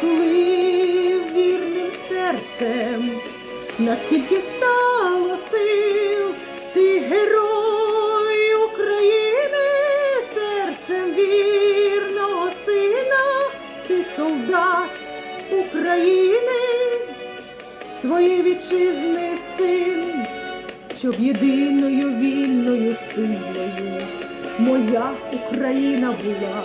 затулив вірним серцем, наскільки стало сил, ти герой України, серцем вірного сина, ти солдат України, своєї вітчизни син, щоб єдиною вільною силою моя Україна була.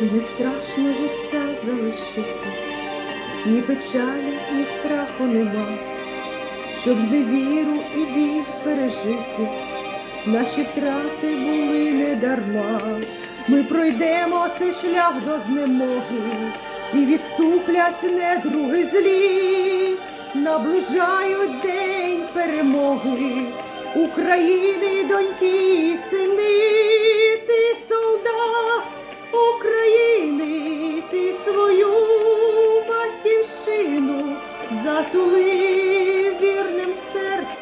Не страшно життя залишити, ні печалі, ні страху нема, щоб зневіру і біль пережити, наші втрати були не дарма. Ми пройдемо цей шлях до знемоги, і відступлять недруги злі, наближають день перемоги. України, доньки і сини,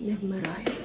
не вмирають.